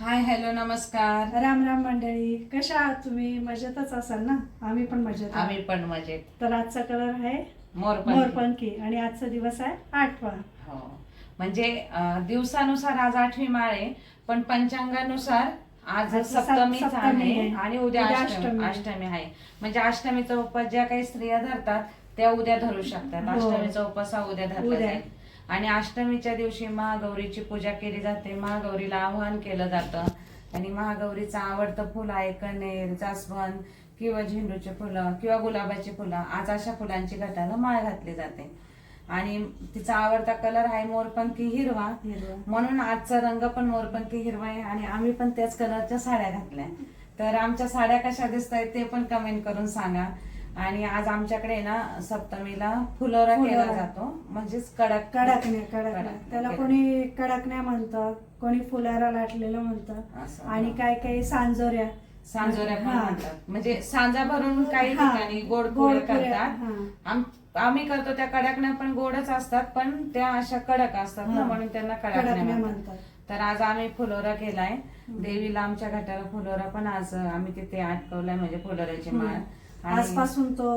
Hi hello नमस्कार. राम राम मंडळी. कशा आहात तुम्ही? मजेतच असाल ना? आम्ही पण मजेत आहोत. आम्ही पण मजेत. तर आजचा कलर आहे मोरपंखी. मोरपंखी आणि आजचा दिवस आहे आठवा. हो. म्हणजे अं, दिवसानुसार आज आठवी माळ आहे पण पंचांगानुसार आज आज सप- सप्तमीच सप्तमी आहे आहे. आणि उद्या उद्या अष्टमी. अष्टमी आहे. अष्टमी आहे. म्हणजे अष्टमीचा उपवास ज्या काही स्त्रिया धरतात त्या उद्या धरू शकतात. हो. अष्टमीचा उपवास हा उद्या धरला उद्या. जाईल. आणि अष्टमीच्या दिवशी महागौरीची पूजा केली जाते. महागौरीला आवाहन केलं जातं. आणि महागौरीचं आवडतं फुल आहे कनेर जास्वंद किंवा झेंडूचे फुलं किंवा गुलाबाची फुलं. आज अशा फुलांची घटाला माळ घातली जाते. आणि तिचा आवडता कलर आहे मोरपंखी हिरवा. हिरवा. म्हणून आजचा रंग पण मोरपंखी हिरवा आहे आणि आम्ही पण त्याच कलरच्या साड्या घातल्या. तर आमच्या साड्या कशा दिसत आहेत ते पण कमेंट करून सांगा. आणि आज आमच्याकडे ना सप्तमीला फुलोरा केला फुलोरा. जातो म्हणजेच कडक कडकण्या कडकण्या कडक. त्याला कोणी कडकण्या म्हणतं कोणी फुलारा लाटलेलं म्हणतं असं. आणि काय काही सांजोऱ्या सांजोऱ्या पण हा. म्हणतात म्हणजे सांजा भरून काही हा. ठिकाणी गोड गोड पुऱ्या करतात हा. आम- आम्ही करतो त्या कडाकण्या पण गोडच असतात पण त्या अशा कडक असतात ना हा. म्हणून त्यांना कडाकण्या कडकण्या म्हणतात म्हणतात तर आज आम्ही फुलोरा केलाय देवीला आमच्या घाटाला फुलोरा पण आज आम्ही तिथे आटकवलाय म्हणजे फुलोऱ्याची माळ आजपासून तो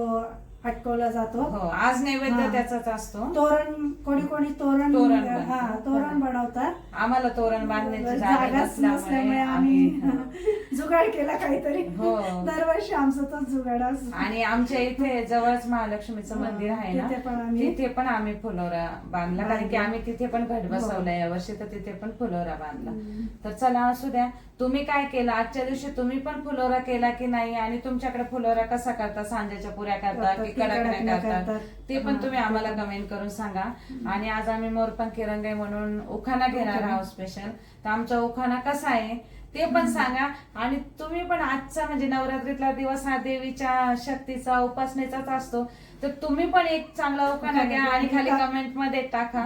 अटकवला जातो हो आज नैवेद्य हा. त्याचाच असतो तोरण कोणी कोणी तोरण तोरण बनवतात. हा तोरण बनवतात आम्हाला तोरण बांधण्याची जागा जागाच नसल्यामुळे आम्ही जुगाड केला काहीतरी हो. दरवर्षी आमचा तोच जुगाड असतो. आणि आमच्या इथे जवळच महालक्ष्मीचं हा, मंदिर आहे ना तिथे पण आम्ही- तिथे पण आम्ही फुलोरा बांधला कारण की बांधला. आम्ही तिथे पण घट. बसवलाय यावर्षी तर तिथे पण फुलोरा बांधला. तर चला असू द्या तुम्ही काय केलं? आजच्या दिवशी तुम्ही पण फुलोरा केला की नाही? आणि तुमच्याकडे फुलोरा कसा करता? सांज्याच्या पुऱ्या करता की कडकण्या करतात. ते पण तुम्ही आम्हाला. कमेंट करून सांगा. आणि आज आम्ही मोरपंखी रंग आहे म्हणून उखाणा घेणार. आहोत स्पेशल तर आमचा उखाणा कसा आहे ते पण सांगा. आणि तुम्ही पण आजचा म्हणजे नवरात्रीतला दिवस हा देवीच्या शक्तीचा उपासनेचाच असतो. तर तुम्ही पण एक चांगला उखाणा घ्या आणि खाली कमेंटमध्ये टाका.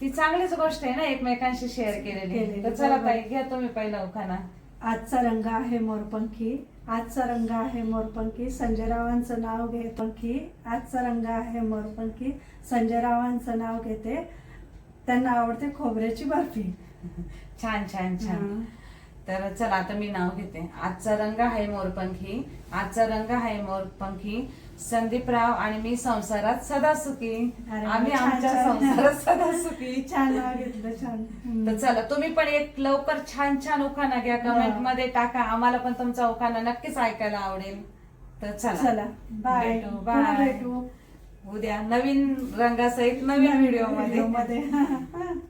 ती चांगलीच गोष्ट आहे ना एकमेकांशी शेअर केलेली. केलेली, तर चला बरोबर. ताई घ्या तुम्ही पहिला उखाणा. आजचा रंग आहे मोरपंखी. आजचा रंग आहे मोरपंखी. संजय रावांचं नाव घे पंखी आजचा रंग आहे मोरपंखी. संजय रावांचं नाव घेते. त्यांना आवडते खोबऱ्याची बर्फी. छान छान छान. तर चला आता मी नाव घेते. आजचा रंग आहे मोरपंखी. आजचा रंग आहे मोरपंखी. संदीपराव आणि मी संसारात सदा सुखी आम्ही आमच्या. संसारात सदा सुखी छान नाव घेतलं छान. तर चला तुम्ही पण एक लवकर छान छान उखाणा घ्या. कमेंट. मध्ये टाका. आम्हाला पण तुमचा उखाणा नक्कीच ऐकायला आवडेल. तर चला. चला. बाय. भेटू, पुन्हा बाय. भेटू. उद्या नवीन रंगासहित नवीन व्हिडिओमध्ये